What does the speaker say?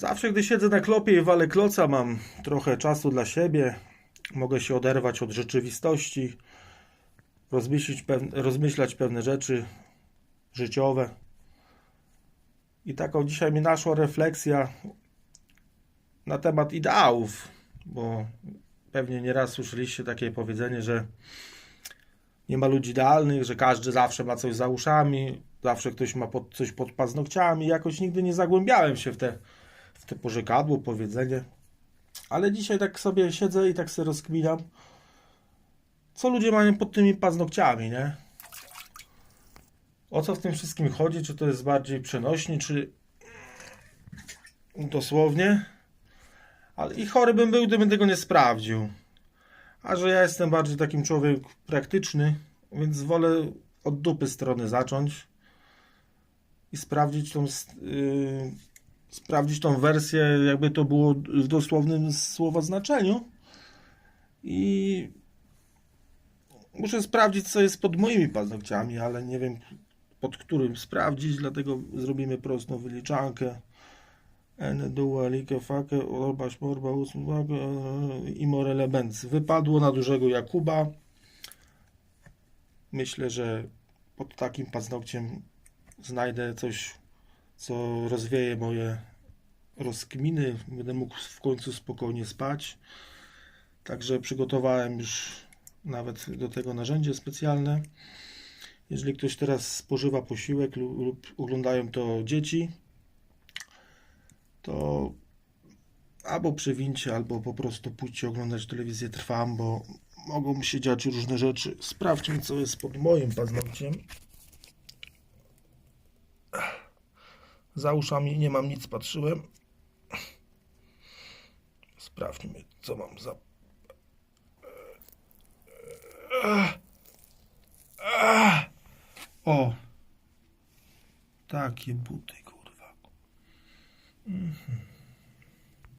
Zawsze, gdy siedzę na klopie i walę kloca, mam trochę czasu dla siebie. Mogę się oderwać od rzeczywistości, rozmyślić, pew- rozmyślać pewne rzeczy życiowe. I taką dzisiaj mi naszła refleksja na temat ideałów, bo pewnie nieraz słyszeliście takie powiedzenie, że nie ma ludzi idealnych, że każdy zawsze ma coś za uszami, zawsze ktoś ma pod, coś pod paznokciami. Jakoś nigdy nie zagłębiałem się w te, w te porzekadło, powiedzenie. Ale dzisiaj tak sobie siedzę i tak sobie rozkminiam, co ludzie mają pod tymi paznokciami, nie? O co w tym wszystkim chodzi? Czy to jest bardziej przenośnie, czy dosłownie? Ale i chory bym był, gdybym tego nie sprawdził. A że ja jestem bardziej takim człowiek praktyczny, więc wolę od dupy strony zacząć i sprawdzić tą, yy, sprawdzić tą wersję, jakby to było w dosłownym słowa znaczeniu. I muszę sprawdzić, co jest pod moimi paznokciami, ale nie wiem pod którym sprawdzić, dlatego zrobimy prostą wyliczankę. N, dua, like, fake, orba, szmorba, usmuga i morele benz. Wypadło na dużego Jakuba. Myślę, że pod takim paznokciem znajdę coś, co rozwieje moje rozkminy. Będę mógł w końcu spokojnie spać. Także przygotowałem już nawet do tego narzędzie specjalne. Jeżeli ktoś teraz spożywa posiłek lub, lub oglądają to dzieci, to albo przewincie, albo po prostu pójdźcie oglądać telewizję Trwam, bo mogą się dziać różne rzeczy. Sprawdźmy, co jest pod moim paznokciem. Za uszami nie mam nic, patrzyłem. Sprawdźmy, co mam za... O! Takie buty, kurwa. Mhm.